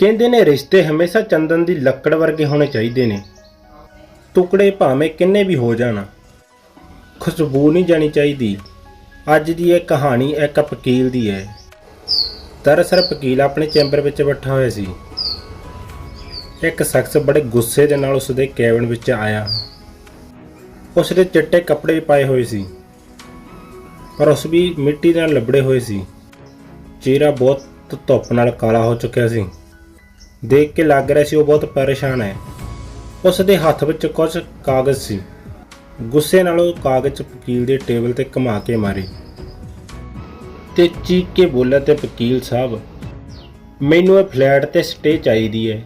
ਕਹਿੰਦੇ ਨੇ ਰਿਸ਼ਤੇ ਹਮੇਸ਼ਾ ਚੰਦਨ ਦੀ ਲੱਕੜ ਵਰਗੇ ਹੋਣੇ ਚਾਹੀਦੇ ਨੇ। ਟੁਕੜੇ ਭਾਵੇਂ ਕਿੰਨੇ ਵੀ ਹੋ ਜਾਣ, ਖੁਸ਼ਬੂ ਨਹੀਂ ਜਾਣੀ ਚਾਹੀਦੀ। ਅੱਜ ਦੀ ਇਹ ਕਹਾਣੀ ਇੱਕ ਫਕੀਲ ਦੀ ਹੈ। ਦਰਅਸਲ ਫਕੀਲ ਆਪਣੇ ਚੈਂਬਰ ਵਿੱਚ ਬੈਠਾ ਹੋਇਆ ਸੀ। ਇੱਕ ਸ਼ਖਸ ਬੜੇ ਗੁੱਸੇ ਦੇ ਨਾਲ ਉਸ ਦੇ ਕੈਬਨ ਵਿੱਚ ਆਇਆ। ਉਸ ਦੇ ਚਿੱਟੇ ਕੱਪੜੇ ਪਾਏ ਹੋਏ ਸੀ, ਪਰ ਉਸ ਵੀ ਮਿੱਟੀ ਨਾਲ ਲੱਬੜੇ ਹੋਏ ਸੀ। ਚਿਹਰਾ ਬਹੁਤ ਧੁੱਪ ਨਾਲ ਕਾਲਾ ਹੋ ਚੁੱਕਿਆ ਸੀ। ਦੇਖ ਕੇ ਲੱਗ ਰਿਹਾ ਸੀ, ਉਹ ਬਹੁਤ ਪਰੇਸ਼ਾਨ ਹੈ। ਉਸ ਦੇ ਹੱਥ ਵਿੱਚ ਕੁਝ ਕਾਗਜ਼ ਸੀ। ਗੁੱਸੇ ਨਾਲ ਉਹ ਕਾਗਜ਼ ਵਕੀਲ ਦੇ ਟੇਬਲ ਤੇ ਘੁਮਾ ਕੇ ਮਾਰੇ। ਤੇ ਚੀਕ ਕੇ ਬੋਲਿਆ, ਤੇ ਵਕੀਲ ਸਾਹਿਬ, ਮੈਨੂੰ ਇਹ ਫਲੈਟ ਤੇ ਸਟੇ ਚਾਹੀਦੀ ਹੈ।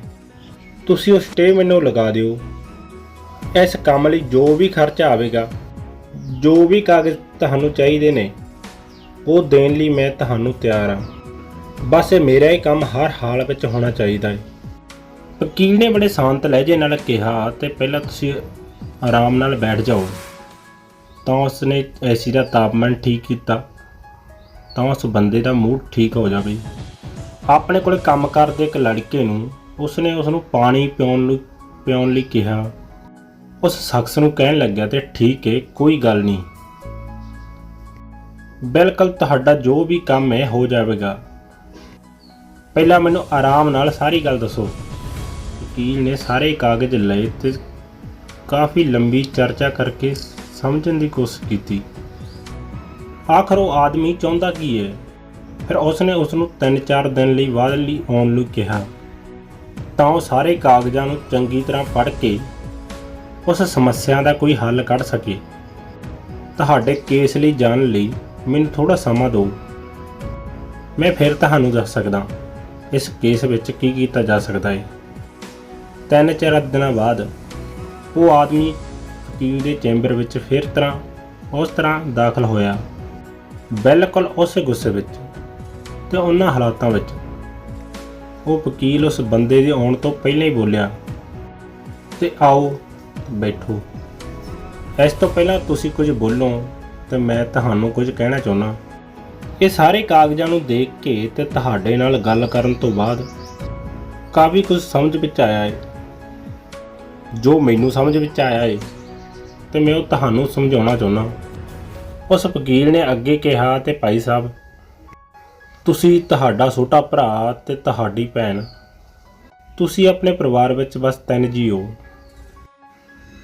ਤੁਸੀਂ ਉਹ ਸਟੇ ਮੈਨੂੰ ਲਗਾ ਦਿਓ। ਇਸ ਕੰਮ ਲਈ ਜੋ ਵੀ ਖਰਚਾ ਆਵੇਗਾ, ਜੋ ਵੀ ਕਾਗਜ਼ ਤੁਹਾਨੂੰ ਚਾਹੀਦੇ ਨੇ, ਉਹ ਦੇਣ ਲਈ ਮੈਂ ਤੁਹਾਨੂੰ ਤਿਆਰ ਹਾਂ। ਬਸ ਇਹ ਮੇਰਾ ਹੀ ਕੰਮ ਹਰ ਹਾਲ ਵਿੱਚ ਹੋਣਾ ਚਾਹੀਦਾ ਹੈ। ਵਕੀਲ ਨੇ ਬੜੇ ਸ਼ਾਂਤ ਲਹਿਜੇ ਨਾਲ ਕਿਹਾ ਤੇ ਪਹਿਲਾਂ ਤੁਸੀਂ ਆਰਾਮ ਨਾਲ ਬੈਠ ਜਾਓ। ਤਾਂ ਉਸਨੇ ਏਸੀ ਦਾ ਤਾਪਮਾਨ ਠੀਕ ਕੀਤਾ। ਤਾਂ ਉਸ ਬੰਦੇ ਦਾ ਮੂਡ ਠੀਕ ਹੋ ਜਾਵੇ। ਆਪਣੇ ਕੋਲ ਕੰਮ ਕਰਦੇ ਇੱਕ ਲੜਕੇ ਨੂੰ ਉਸਨੇ ਉਸ ਨੂੰ ਪਾਣੀ ਪਿਉਣ ਲਈ ਪਿਉਣ ਲਈ ਕਿਹਾ। ਉਸ ਸ਼ਖਸ ਨੂੰ ਕਹਿਣ ਲੱਗਿਆ ਤੇ ਠੀਕ ਹੈ, ਕੋਈ ਗੱਲ ਨਹੀਂ। ਬਿਲਕੁਲ ਤੁਹਾਡਾ ਜੋ ਵੀ ਕੰਮ ਹੈ, ਹੋ ਜਾਵੇਗਾ। ਪਹਿਲਾਂ ਮੈਨੂੰ ਆਰਾਮ ਨਾਲ ਸਾਰੀ ਗੱਲ ਦੱਸੋ। ਵਕੀਲ ਨੇ ਸਾਰੇ ਕਾਗਜ਼ ਲਏ ਤੇ ਕਾਫੀ ਲੰਬੀ ਚਰਚਾ ਕਰਕੇ ਸਮਝਣ ਦੀ ਕੋਸ਼ਿਸ਼ ਕੀਤੀ। ਆਖਰ ਉਹ ਆਦਮੀ ਚਾਹੁੰਦਾ ਕੀ ਹੈ? ਫਿਰ ਉਸਨੇ ਉਸ ਨੂੰ 3-4 ਦਿਨ ਲਈ ਬਾਅਦ ਲਈ ਆਉਣ ਲਈ ਕਿਹਾ। ਤਾਂ ਉਹ ਸਾਰੇ ਕਾਗਜ਼ਾਂ ਨੂੰ ਚੰਗੀ ਤਰ੍ਹਾਂ ਪੜ੍ਹ ਕੇ ਉਸ ਸਮੱਸਿਆ ਦਾ ਕੋਈ ਹੱਲ ਕੱਢ ਸਕੇ। ਤੁਹਾਡੇ ਕੇਸ ਲਈ ਜਾਣ ਲਈ ਮੈਨੂੰ ਥੋੜਾ ਸਮਾਂ ਦਿਓ। ਮੈਂ ਫਿਰ ਤੁਹਾਨੂੰ ਦੱਸ ਸਕਦਾ ਇਸ ਕੇਸ ਵਿੱਚ ਕੀ ਕੀਤਾ ਜਾ ਸਕਦਾ ਹੈ। ਤਿੰਨ ਚਾਰ ਦਿਨਾਂ ਬਾਅਦ ਉਹ ਆਦਮੀ ਵਕੀਲ ਦੇ ਚੈਂਬਰ ਵਿੱਚ ਫਿਰ ਤਰ੍ਹਾਂ ਉਸ ਤਰ੍ਹਾਂ ਦਾਖਲ ਹੋਇਆ। ਬਿਲਕੁਲ ਉਸੇ ਗੁੱਸੇ ਵਿੱਚ ਤੇ ਉਹਨਾਂ ਹਾਲਾਤਾਂ ਵਿੱਚ ਉਹ ਵਕੀਲ ਉਸ ਬੰਦੇ ਦੇ ਆਉਣ ਤੋਂ ਪਹਿਲਾਂ ਹੀ ਬੋਲਿਆ, ਤੇ ਆਓ, ਬੈਠੋ। ਇਸ ਤੋਂ ਪਹਿਲਾਂ ਤੁਸੀਂ ਕੁਝ ਬੋਲੋ ਤੇ ਮੈਂ ਤੁਹਾਨੂੰ ਕੁਝ ਕਹਿਣਾ ਚਾਹੁੰਦਾ ਇਹ ਸਾਰੇ ਕਾਗਜ਼ਾਂ ਨੂੰ ਦੇਖ ਕੇ ਤੇ ਤੁਹਾਡੇ ਨਾਲ ਗੱਲ ਕਰਨ ਤੋਂ ਬਾਅਦ ਕਾਫੀ ਕੁਝ ਸਮਝ ਵਿੱਚ ਆਇਆ ਹੈ। ਜੋ ਮੈਨੂੰ ਸਮਝ ਵਿੱਚ ਆਇਆ ਏ, ਤੇ ਮੈਂ ਉਹ ਤੁਹਾਨੂੰ ਸਮਝਾਉਣਾ ਚਾਹੁੰਦਾ ਉਸ ਵਕੀਲ ਨੇ ਅੱਗੇ ਕਿਹਾ ਤੇ ਭਾਈ ਸਾਹਿਬ, ਤੁਸੀਂ ਤੁਹਾਡਾ ਛੋਟਾ ਭਰਾ ਤੇ ਤੁਹਾਡੀ ਭੈਣ, ਤੁਸੀਂ ਆਪਣੇ ਪਰਿਵਾਰ ਵਿੱਚ ਬਸ ਤਿੰਨ ਜੀ ਹੋ।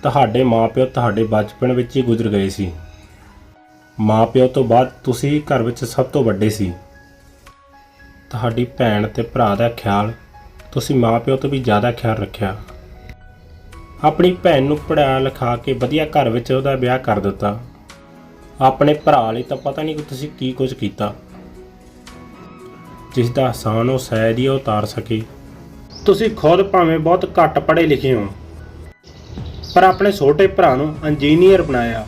ਤੁਹਾਡੇ ਮਾਪਿਓ ਤੁਹਾਡੇ ਬਚਪਨ ਵਿੱਚ ਹੀ ਗੁਜ਼ਰ ਗਏ ਸੀ। ਮਾਪਿਓ ਤੋਂ ਬਾਅਦ ਤੁਸੀਂ ਘਰ ਵਿੱਚ ਸਭ ਤੋਂ ਵੱਡੇ ਸੀ। ਤੁਹਾਡੀ ਭੈਣ ਤੇ ਭਰਾ ਦਾ ਖਿਆਲ, ਤੁਸੀਂ ਮਾਪਿਓ ਤੋਂ ਵੀ ਜ਼ਿਆਦਾ ਖਿਆਲ ਰੱਖਿਆ। ਆਪਣੀ ਭੈਣ ਨੂੰ ਪੜ੍ਹਾ ਲਿਖਾ ਕੇ ਵਧੀਆ ਘਰ ਵਿੱਚ ਉਹਦਾ ਵਿਆਹ ਕਰ ਦਿੱਤਾ। ਆਪਣੇ ਭਰਾ ਲਈ ਤਾਂ ਪਤਾ ਨਹੀਂ ਕਿ ਤੁਸੀਂ ਕੀ ਕੁਝ ਕੀਤਾ। ਜਿਸ ਦਾ ਆਸਾਨ ਉਹ ਸ਼ਾਇਦ ਹੀ ਉਤਾਰ ਸਕੇ। ਤੁਸੀਂ ਖੁਦ ਭਾਵੇਂ ਬਹੁਤ ਘੱਟ ਪੜ੍ਹੇ ਲਿਖੇ ਹੋ, ਪਰ ਆਪਣੇ ਛੋਟੇ ਭਰਾ ਨੂੰ ਇੰਜੀਨੀਅਰ ਬਣਾਇਆ।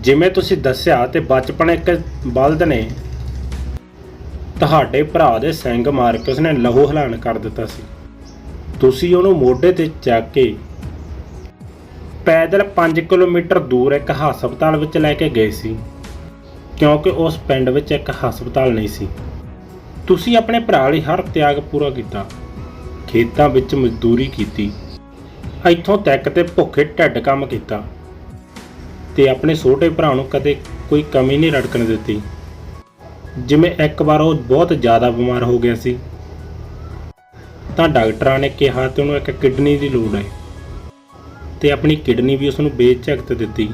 ਜਿਵੇਂ ਤੁਸੀਂ ਦੱਸਿਆ ਤੇ ਬਚਪਨ ਇੱਕ ਬਲਦ ਨੇ, ਤੁਹਾਡੇ ਭਰਾ ਦੇ ਸਿੰਗ ਮਾਰ ਕੇ ਉਸਨੇ ਲਹੂ ਹਲਾਨ ਕਰ ਦਿੱਤਾ ਸੀ। ਤੁਸੀਂ ਉਹਨੂੰ ਮੋਢੇ ਤੇ ਚੱਕ ਕੇ ਪੈਦਲ 5 ਕਿਲੋਮੀਟਰ ਦੂਰ ਇੱਕ ਹਸਪਤਾਲ ਵਿੱਚ ਲੈ ਕੇ ਗਏ ਸੀ, ਕਿਉਂਕਿ ਉਸ ਪਿੰਡ ਵਿੱਚ ਇੱਕ ਹਸਪਤਾਲ ਨਹੀਂ ਸੀ। ਤੁਸੀਂ ਆਪਣੇ ਭਰਾ ਲਈ ਹਰ ਤਿਆਗ ਪੂਰਾ ਕੀਤਾ, ਖੇਤਾਂ ਵਿੱਚ ਮਜ਼ਦੂਰੀ ਕੀਤੀ, ਇੱਥੋਂ ਤੱਕ ਤੇ ਭੁੱਖੇ ਢੱਡ ਕੰਮ ਕੀਤਾ, ਤੇ ਆਪਣੇ ਛੋਟੇ ਭਰਾ ਨੂੰ ਕਦੇ ਕੋਈ ਕਮੀ ਨਹੀਂ ਰੜਕਣ ਦਿੱਤੀ। ਜਿਵੇਂ ਇੱਕ ਵਾਰ ਉਹ ਬਹੁਤ ਜ਼ਿਆਦਾ ਬਿਮਾਰ ਹੋ ਗਿਆ ਸੀ, ਤਾਂ ਡਾਕਟਰਾਂ ਨੇ ਕਿਹਾ ਤੇ ਉਹਨੂੰ ਇੱਕ ਕਿਡਨੀ ਦੀ ਲੋੜ ਹੈ। ਤੇ ਆਪਣੀ ਕਿਡਨੀ ਵੀ ਉਸ ਨੂੰ ਬੇਝਕ ਦਿੱਤੀ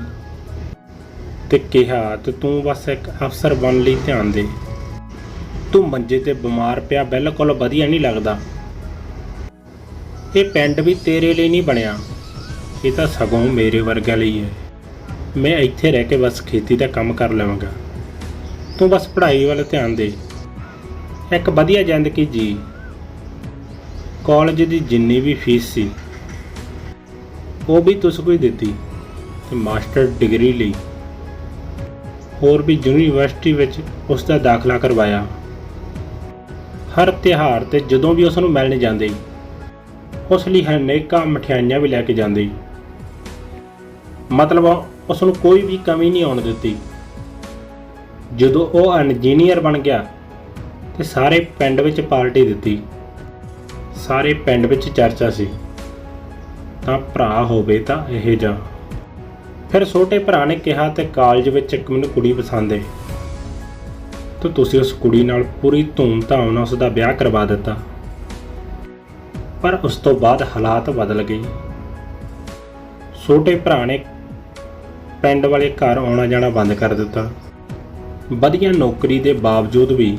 ਤੇ ਕਿਹਾ, ਤੇ ਤੂੰ ਬਸ ਇੱਕ ਅਫਸਰ ਬਣ ਲਈ ਧਿਆਨ ਦੇ। ਤੂੰ ਮੰਜੇ ਤੇ ਬਿਮਾਰ ਪਿਆ, ਬਿਲਕੁਲ ਵਧੀਆ ਨਹੀਂ ਲੱਗਦਾ। ਇਹ ਪਿੰਡ ਵੀ ਤੇਰੇ ਲਈ ਨਹੀਂ ਬਣਿਆ। ਇਹ ਤਾਂ ਸਗੋਂ ਮੇਰੇ ਵਰਗਿਆਂ ਲਈ ਹੈ। ਮੈਂ ਇੱਥੇ ਰਹਿ ਕੇ ਬਸ ਖੇਤੀ ਦਾ ਕੰਮ ਕਰ ਲਵਾਂਗਾ। ਤੂੰ ਬਸ ਪੜ੍ਹਾਈ ਵੱਲ ਧਿਆਨ ਦੇ। ਇੱਕ ਵਧੀਆ ਜ਼ਿੰਦਗੀ ਜੀ। ਕਾਲਜ ਦੀ ਜਿੰਨੀ ਵੀ ਫੀਸ ਸੀ ਉਹ ਵੀ ਤੁਸ ਕੋਈ ਦਿੱਤੀ ਤੇ ਮਾਸਟਰ ਡਿਗਰੀ ਲਈ। ਹੋਰ ਵੀ ਯੂਨੀਵਰਸਿਟੀ ਵਿੱਚ ਉਸ ਦਾ ਦਾਖਲਾ ਕਰਵਾਇਆ। ਹਰ ਤਿਉਹਾਰ ਤੇ ਜਦੋਂ ਵੀ ਉਸ ਨੂੰ ਮਿਲਣ ਜਾਂਦੇ, ਉਸ ਲਈ ਅਨੇਕਾਂ ਮਠਿਆਈਆਂ ਵੀ ਲੈ ਕੇ ਜਾਂਦੇ। ਮਤਲਬ ਉਸ ਨੂੰ ਕੋਈ ਵੀ ਕਮੀ ਨਹੀਂ ਆਉਣ ਦਿੱਤੀ। ਜਦੋਂ ਉਹ ਇੰਜੀਨੀਅਰ ਬਣ ਗਿਆ ਤੇ ਸਾਰੇ ਪਿੰਡ ਵਿੱਚ ਪਾਰਟੀ ਦਿੱਤੀ। ਸਾਰੇ ਪਿੰਡ ਵਿੱਚ ਚਰਚਾ ਸੀ। ਤਾਂ ਭਰਾ ਹੋਵੇ ਤਾਂ ਇਹ ਜਾ। ਫਿਰ ਛੋਟੇ ਭਰਾ ਨੇ ਕਿਹਾ ਤੇ ਕਾਲਜ ਵਿੱਚ ਇੱਕ ਮੈਨੂੰ ਕੁੜੀ ਪਸੰਦ ਹੈ ਤਾਂ ਤੁਸੀਂ ਉਸ ਕੁੜੀ ਨਾਲ ਪੂਰੀ ਧੂਮ-ਧਾਮ ਨਾਲ ਉਸ ਦਾ ਵਿਆਹ ਕਰਵਾ ਦਿੱਤਾ। ਪਰ ਉਸ ਤੋਂ ਬਾਅਦ ਹਾਲਾਤ ਬਦਲ ਗਏ। ਛੋਟੇ ਭਰਾ ਨੇ ਪਿੰਡ ਵਾਲੇ ਘਰ ਆਉਣਾ ਜਾਣਾ ਬੰਦ ਕਰ ਦਿੱਤਾ। ਵਧੀਆ ਨੌਕਰੀ ਦੇ ਬਾਵਜੂਦ ਵੀ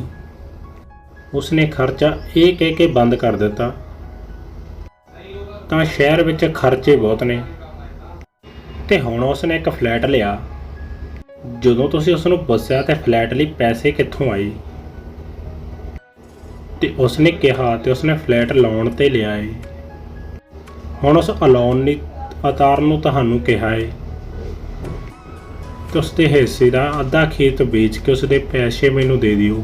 ਉਸਨੇ ਖਰਚਾ ਇਹ ਕਹਿ ਕੇ ਬੰਦ ਕਰ ਦਿੱਤਾ। ਤਾਂ ਸ਼ਹਿਰ ਵਿੱਚ ਖਰਚੇ ਬਹੁਤ ਨੇ। ਤੇ ਹੁਣ ਉਸਨੇ ਇੱਕ ਫਲੈਟ ਲਿਆ। ਜਦੋਂ ਤੁਸੀਂ ਉਸ ਨੂੰ ਪੁੱਛਿਆ ਤੇ ਫਲੈਟ ਲਈ ਪੈਸੇ ਕਿੱਥੋਂ ਆਏ? ਤੇ ਉਸਨੇ ਕਿਹਾ ਤੇ ਉਸਨੇ ਫਲੈਟ ਲਾਉਣ ਤੇ ਲਿਆ ਏ। ਹੁਣ ਉਸ ਅਲੋਨ ਨੇ ਅਤਾਰ ਨੂੰ ਤੁਹਾਨੂੰ ਕਿਹਾ ਏ। ਤੇ ਉਸਦੇ ਹਿੱਸੇ ਦਾ ਅੱਧਾ ਖੇਤ ਵੇਚ ਕੇ ਉਸਦੇ ਪੈਸੇ ਮੈਨੂੰ ਦੇ ਦਿਓ।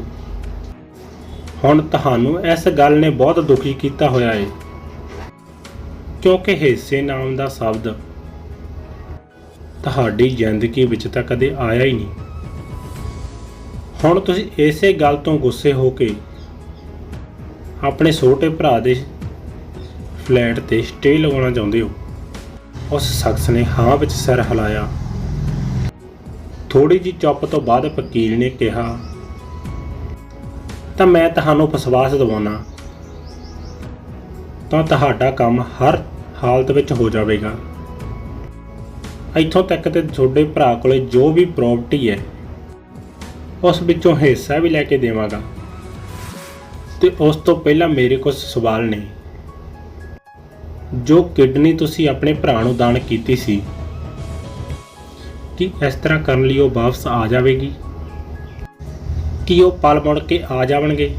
ਹੁਣ ਤੁਹਾਨੂੰ ਇਸ ਗੱਲ ਨੇ ਬਹੁਤ ਦੁਖੀ ਕੀਤਾ ਹੋਇਆ ਏ। ਕਿਉਂਕਿ ਹਿੱਸੇ ਨਾਮ ਦਾ ਸ਼ਬਦ ਤੁਹਾਡੀ ਜ਼ਿੰਦਗੀ ਵਿੱਚ ਤਾਂ ਕਦੇ ਆਇਆ ਹੀ ਨਹੀਂ। ਹੁਣ ਤੁਸੀਂ ਇਸੇ ਗੱਲ ਤੋਂ ਗੁੱਸੇ ਹੋ ਕੇ ਆਪਣੇ ਛੋਟੇ ਭਰਾ ਦੇ ਫਲੈਟ ਤੇ ਸਟੇ ਲਗਾਉਣਾ ਚਾਹੁੰਦੇ ਹੋ। ਉਸ ਸ਼ਖਸ ਨੇ ਹਾਂ ਵਿੱਚ ਸਿਰ ਹਿਲਾਇਆ। ਥੋੜੀ ਜੀ ਚੁੱਪ ਤੋਂ ਬਾਅਦ ਵਕੀਲ ਨੇ ਕਿਹਾ, ਤਾਂ ਮੈਂ ਤੁਹਾਨੂੰ ਵਿਸ਼ਵਾਸ ਦਿਵਾਉਣਾ। ਤਾਂ ਤੁਹਾਡਾ ਕੰਮ ਹਰ ਹਾਲਤ ਵਿੱਚ ਹੋ ਜਾਵੇਗਾ। ਇੱਥੋਂ ਤੱਕ ਤੇ ਤੁਹਾਡੇ ਭਰਾ ਕੋਲੇ ਜੋ ਵੀ ਪ੍ਰਾਪਰਟੀ ਹੈ, ਉਸ ਵਿੱਚੋਂ ਹਿੱਸਾ ਵੀ ਲੈ ਕੇ ਦੇਵਾਂਗਾ। ਤੇ ਉਸ ਤੋਂ ਪਹਿਲਾਂ ਮੇਰੇ ਕੁਝ ਸਵਾਲ ਨੇ। ਜੋ ਕਿਡਨੀ ਤੁਸੀਂ ਆਪਣੇ ਭਰਾ ਨੂੰ ਦਾਨ ਕੀਤੀ ਸੀ, ਕਿ ਇਸ ਤਰ੍ਹਾਂ ਕਰਨ ਲਈ ਉਹ ਵਾਪਸ ਆ ਜਾਵੇਗੀ? ਕੀ ਉਹ ਪਲ ਮੁੜ ਕੇ ਆ ਜਾਵਣਗੇ?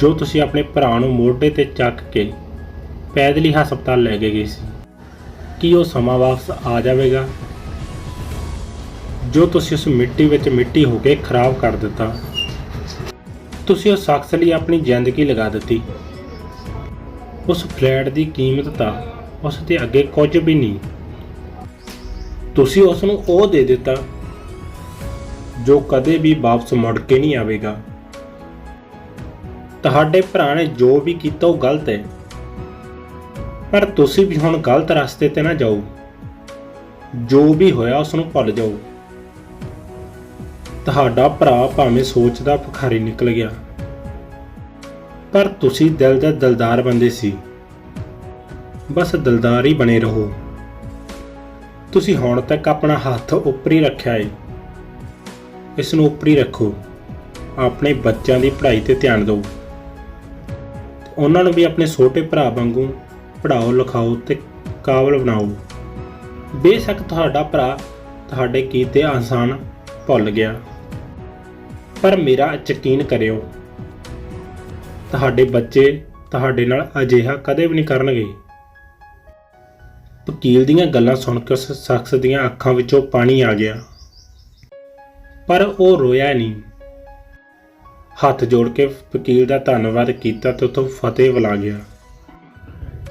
ਜੋ ਤੁਸੀਂ ਆਪਣੇ ਭਰਾ ਨੂੰ ਮੋਢੇ ਤੇ ਚੱਕ ਕੇ ਪੈਦਲੀ ਹਸਪਤਾਲ ਲੈ ਕੇ ਗਏ ਸੀ, ਕੀ ਉਹ ਸਮਾਂ ਵਾਪਸ ਆ ਜਾਵੇਗਾ? ਜੋ ਤੁਸੀਂ ਉਸ ਮਿੱਟੀ ਵਿੱਚ ਮਿੱਟੀ ਹੋ ਕੇ ਖਰਾਬ ਕਰ ਦਿੱਤਾ, ਤੁਸੀਂ ਉਸ ਸ਼ਖਸ ਲਈ ਆਪਣੀ ਜ਼ਿੰਦਗੀ ਲਗਾ ਦਿੱਤੀ। ਉਸ ਫਲੈਟ ਦੀ ਕੀਮਤ ਤਾਂ ਉਸ ਦੇ ਅੱਗੇ ਕੁਝ ਵੀ ਨਹੀਂ। ਤੁਸੀਂ ਉਸ ਨੂੰ ਉਹ ਦੇ ਦਿੱਤਾ, ਜੋ ਕਦੇ ਵੀ ਵਾਪਸ ਮੁੜ ਕੇ ਨਹੀਂ ਆਵੇਗਾ। ਤੁਹਾਡੇ ਭਰਾ ਨੇ ਜੋ ਵੀ ਕੀਤਾ ਉਹ ਗਲਤ ਹੈ। ਪਰ ਤੁਸੀਂ ਵੀ ਹੁਣ ਗਲਤ ਰਸਤੇ ਤੇ ਨਾ ਜਾਓ। ਜੋ ਵੀ ਹੋਇਆ ਉਸ ਨੂੰ ਭੁੱਲ ਜਾਓ। ਤੁਹਾਡਾ ਭਰਾ ਭਾਵੇਂ ਸੋਚਦਾ ਭਖਾਰੀ ਨਿਕਲ ਗਿਆ। ਪਰ ਤੁਸੀਂ ਦਿਲ ਦੇ ਦਿਲਦਾਰ ਬੰਦੇ ਸੀ। ਬਸ ਦਿਲਦਾਰ ਹੀ ਬਣੇ ਰਹੋ। ਤੁਸੀਂ ਹੁਣ ਤੱਕ ਆਪਣਾ ਹੱਥ ਉੱਪਰ ਹੀ ਰੱਖਿਆ ਏ। ਇਸ ਨੂੰ ਉੱਪਰ ਹੀ ਰੱਖੋ। ਆਪਣੇ ਬੱਚਿਆਂ ਦੀ ਪੜ੍ਹਾਈ ਤੇ ਧਿਆਨ ਦਿਓ। ਉਹਨਾਂ ਨੂੰ ਵੀ ਆਪਣੇ ਛੋਟੇ ਭਰਾ ਵਾਂਗੂ ਪੜ੍ਹਾਓ, ਲਿਖਾਓ ਤੇ ਕਾਬਲ ਬਣਾਓ। ਬੇਸ਼ੱਕ ਤੁਹਾਡਾ ਭਰਾ ਤੁਹਾਡੇ ਕੀਤੇ ਆਸਾਨ ਭੁੱਲ ਗਿਆ। ਪਰ ਮੇਰਾ ਯਕੀਨ ਕਰਿਓ, ਤੁਹਾਡੇ ਬੱਚੇ ਤੁਹਾਡੇ ਨਾਲ ਅਜਿਹਾ ਕਦੇ ਵੀ ਨਹੀਂ ਕਰਨਗੇ। ਵਕੀਲ ਦੀਆਂ ਗੱਲਾਂ ਸੁਣ ਕੇ ਉਸ ਸ਼ਖਸ ਦੀਆਂ ਅੱਖਾਂ ਵਿੱਚੋਂ ਪਾਣੀ ਆ ਗਿਆ। ਪਰ ਉਹ ਰੋਇਆ ਨਹੀਂ। ਹੱਥ ਜੋੜ ਕੇ ਵਕੀਲ ਦਾ ਧੰਨਵਾਦ ਕੀਤਾ ਤੇ ਉਤੋਂ ਫਤਿਹ ਬੁਲਾ ਗਿਆ।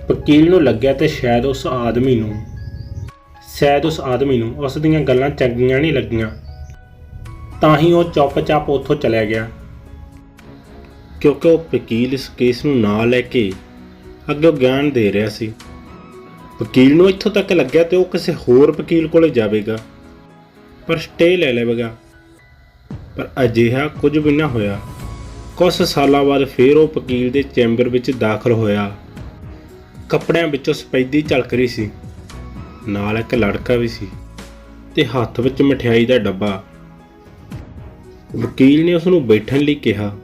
ਵਕੀਲ ਨੂੰ ਲੱਗਿਆ ਤੇ ਸ਼ਾਇਦ ਉਸ ਆਦਮੀ ਨੂੰ ਸ਼ਾਇਦ ਉਸ ਆਦਮੀ ਨੂੰ ਉਸ ਦੀਆਂ ਗੱਲਾਂ ਚੰਗੀਆਂ ਨਹੀਂ ਲੱਗੀਆਂ। ਤਾਂ ਹੀ ਉਹ ਚੁੱਪਚਾਪ ਉੱਥੋਂ ਚਲਿਆ ਗਿਆ। ਕਿਉਂਕਿ ਉਹ ਵਕੀਲ ਇਸ ਕੇਸ ਨੂੰ ਨਾ ਲੈ ਕੇ ਅੱਗੇ ਗਿਆਨ ਦੇ ਰਿਹਾ ਸੀ। ਵਕੀਲ ਨੂੰ ਇੱਥੋਂ ਤੱਕ ਲੱਗਿਆ ਤੇ ਉਹ ਕਿਸੇ ਹੋਰ ਵਕੀਲ ਕੋਲੇ ਜਾਵੇਗਾ। ਪਰ ਸਟੇ ਲੈ ਲਵੇਗਾ। ਪਰ ਅਜਿਹਾ ਕੁਝ ਵੀ ਨਾ ਹੋਇਆ। ਕੁਝ ਸਾਲਾਂ ਬਾਅਦ ਫੇਰ ਉਹ ਵਕੀਲ ਦੇ ਚੈਂਬਰ ਵਿੱਚ ਦਾਖਲ ਹੋਇਆ। ਕੱਪੜਿਆਂ ਵਿੱਚੋਂ ਸਪੈਦੀ ਝਲਕ ਰਹੀ ਸੀ। ਨਾਲ ਇੱਕ ਲੜਕਾ ਵੀ ਸੀ ਤੇ ਹੱਥ ਵਿੱਚ ਮਠਿਆਈ ਦਾ ਡੱਬਾ। ਵਕੀਲ ਨੇ ਉਸ ਨੂੰ ਬੈਠਣ ਲਈ ਕਿਹਾ।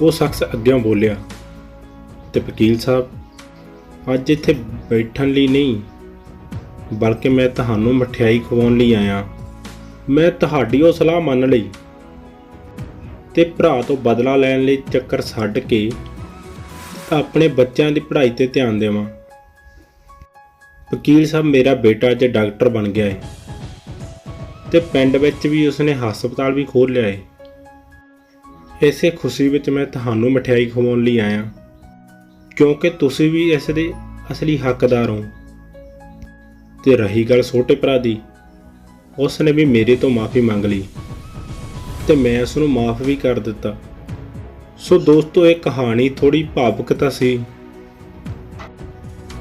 ਉਹ ਸ਼ਖਸ ਅੱਗੇ ਬੋਲਿਆ, ਤੇ ਵਕੀਲ ਸਾਹਿਬ, ਅੱਜ ਇੱਥੇ ਬੈਠਣ ਲਈ ਨਹੀਂ, ਬਲਕਿ ਮੈਂ ਤੁਹਾਨੂੰ ਮਠਿਆਈ ਖਵਾਉਣ ਲਈ ਆਇਆ। ਮੈਂ ਤੁਹਾਡੀ ਉਹ ਸਲਾਹ ਮੰਨ ਲਈ। ਤੇ ਭਰਾ ਤੋਂ ਬਦਲਾ ਲੈਣ ਲਈ ਚੱਕਰ ਛੱਡ ਕੇ ਆਪਣੇ ਬੱਚਿਆਂ ਦੀ ਪੜ੍ਹਾਈ ਤੇ ਧਿਆਨ ਦੇਵਾਂ। ਵਕੀਲ ਸਾਹਿਬ, ਮੇਰਾ ਬੇਟਾ ਅੱਜ ਡਾਕਟਰ ਬਣ ਗਿਆ ਹੈ ਤੇ ਪਿੰਡ ਵਿੱਚ ਵੀ ਉਸਨੇ ਹਸਪਤਾਲ ਵੀ ਖੋਲ ਲਿਆ ਹੈ ਇਸੇ ਖੁਸ਼ੀ ਵਿੱਚ ਮੈਂ ਤੁਹਾਨੂੰ ਮਠਿਆਈ ਖਵਾਉਣ ਲਈ ਆਇਆ। ਕਿਉਂਕਿ ਤੁਸੀਂ ਵੀ ਇਸ ਦੇ ਅਸਲੀ ਹੱਕਦਾਰ ਹੋ। ਤੇ ਰਹੀ ਗੱਲ ਛੋਟੇ ਭਰਾ ਦੀ ਉਸ ਨੇ ਵੀ ਮੇਰੇ ਤੋਂ ਮਾਫੀ ਮੰਗ ਲਈ। ਤੇ ਮੈਂ ਉਸ ਨੂੰ ਮਾਫ ਵੀ ਕਰ ਦਿੱਤਾ। ਸੋ ਦੋਸਤੋ, ਇਹ ਕਹਾਣੀ ਥੋੜੀ ਭਾਵੁਕ ਤਾਂ ਸੀ,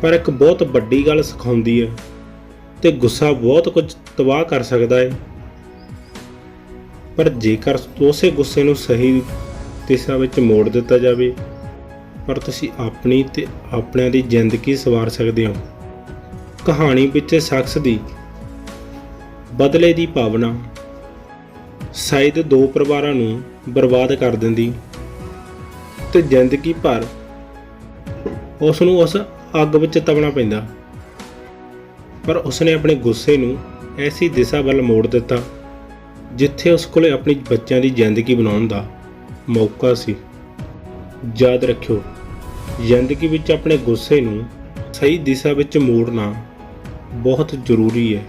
ਪਰ ਇੱਕ ਬਹੁਤ ਵੱਡੀ ਗੱਲ ਸਿਖਾਉਂਦੀ ਹੈ ਤੇ ਗੁੱਸਾ ਬਹੁਤ ਕੁਝ ਤਬਾਹ ਕਰ ਸਕਦਾ ਹੈ। ਪਰ ਜੇਕਰ ਉਸੇ ਗੁੱਸੇ ਨੂੰ ਸਹੀ ਦਿਸ਼ਾ ਵਿੱਚ ਮੋੜ ਦਿੱਤਾ ਜਾਵੇ, ਪਰ ਤੁਸੀਂ ਆਪਣੀ ਤੇ ਆਪਣਿਆਂ ਦੀ ਜ਼ਿੰਦਗੀ ਸਵਾਰ ਸਕਦੇ ਹੋ। ਕਹਾਣੀ ਵਿੱਚ ਸ਼ਖਸ ਦੀ ਬਦਲੇ ਦੀ ਭਾਵਨਾ ਸ਼ਾਇਦ ਦੋ ਪਰਿਵਾਰਾਂ ਨੂੰ ਬਰਬਾਦ ਕਰ ਦਿੰਦੀ ਤੇ ਜ਼ਿੰਦਗੀ ਭਰ ਉਸ ਨੂੰ ਉਸ ਅੱਗ ਵਿੱਚ ਤਪਣਾ ਪੈਂਦਾ। ਪਰ ਉਸਨੇ ਆਪਣੇ ਗੁੱਸੇ ਨੂੰ ਐਸੀ ਦਿਸ਼ਾ ਵੱਲ ਮੋੜ ਦਿੱਤਾ, ਜਿੱਥੇ ਉਸ ਕੋਲੇ ਆਪਣੀ ਬੱਚਿਆਂ ਦੀ ਜ਼ਿੰਦਗੀ ਬਣਾਉਣ ਦਾ ਮੌਕਾ ਸੀ। ਯਾਦ ਰੱਖਿਓ, ਜ਼ਿੰਦਗੀ ਵਿੱਚ ਆਪਣੇ ਗੁੱਸੇ ਨੂੰ ਸਹੀ ਦਿਸ਼ਾ ਵਿੱਚ ਮੋੜਨਾ ਬਹੁਤ ਜ਼ਰੂਰੀ ਹੈ।